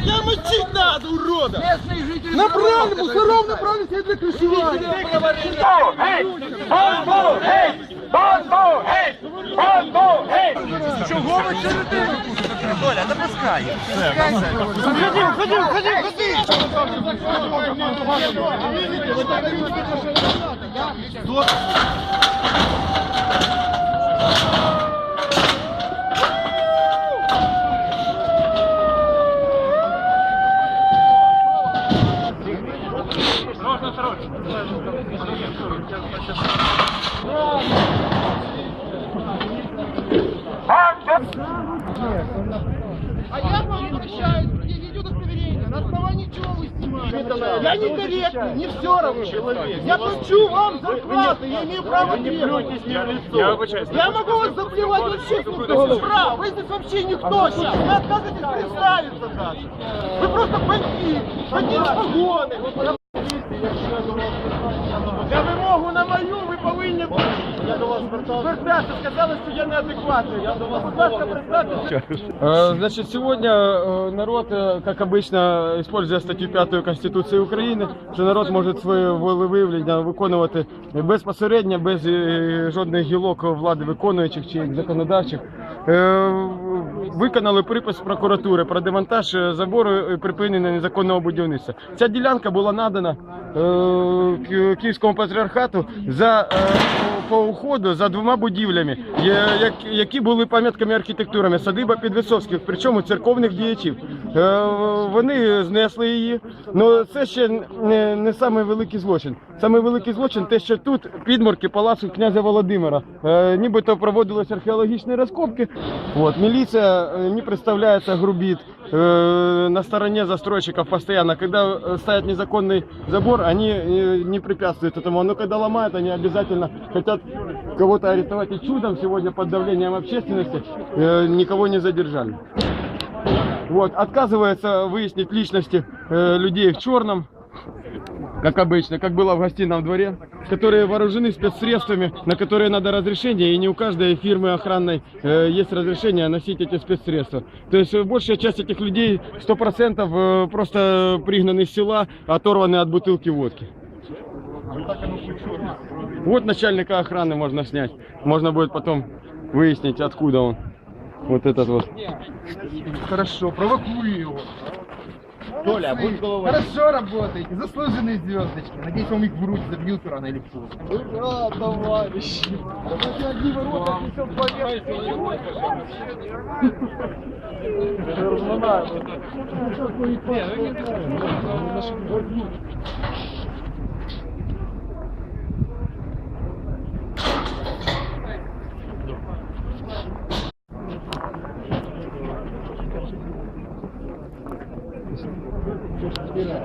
Я мочить надо, урода! Направо, мусоров направили себе для крышевания! Чого ви черете? Доля, не пускай! Ходи, ходи, ходи, ходи! А я вам обращаюсь, где ведет удостоверение. На основании чего вы снимаете? Я не корректный, не все равно. Я плачу вам зарплату, я имею право требовать. Я могу вас заплевать вообще с головы. Право, вы здесь вообще никто сейчас. Вы отказываетесь представиться даже. Вы просто бандит, бандит в погони. На вимогу на мою ви повинні звертатися. Сказали, що я неадекватний. Я до вас, будь ласка, представтеся. Э, Значит, сегодня э, народ, э, как обычно, используя статтю 5 Конституції України, що народ може своє волевиявлення виконувати безпосередньо, без е, жодних гілок влади виконуючих чи законодавчих. Е, Виконали припис прокуратури про демонтаж е, забору і припинення незаконного будівництва. Ця ділянка була надана е, Ки- Київському патріархату за е, по уходу за двома будівлями, які були пам'ятками архітектурами садиба Підвисовських, причому церковних діячів. Е, Вони знесли її. Ну це ще не, не самий великий злочин. Самий великий злочин те, що тут підморки палацу князя Володимира. Е, Нібито проводились археологічні розкопки. От, милиция э, не представляется грубит э, на стороне застройщиков постоянно. Когда э, ставят незаконный забор, они э, не препятствуют этому. Но когда ломают, они обязательно хотят кого-то арестовать. И чудом сегодня под давлением общественности э, никого не задержали. Вот, отказывается выяснить личности э, людей в черном, Как обычно, как было в гостином дворе, которые вооружены спецсредствами, на которые надо разрешение, и не у каждой фирмы охранной э, есть разрешение носить эти спецсредства. То есть э, большая часть этих людей, 100% э, просто пригнаны из села, оторваны от бутылки водки. Вот начальника охраны можно снять. Можно будет потом выяснить, откуда он. Вот этот вот. Хорошо, провокую его. Толя, будь головой. Хорошо работаете, заслуженные звездочки. Надеюсь, вам их в руки забьют рано или поздно. Ура, товарищ! одни ворота несет تشتريها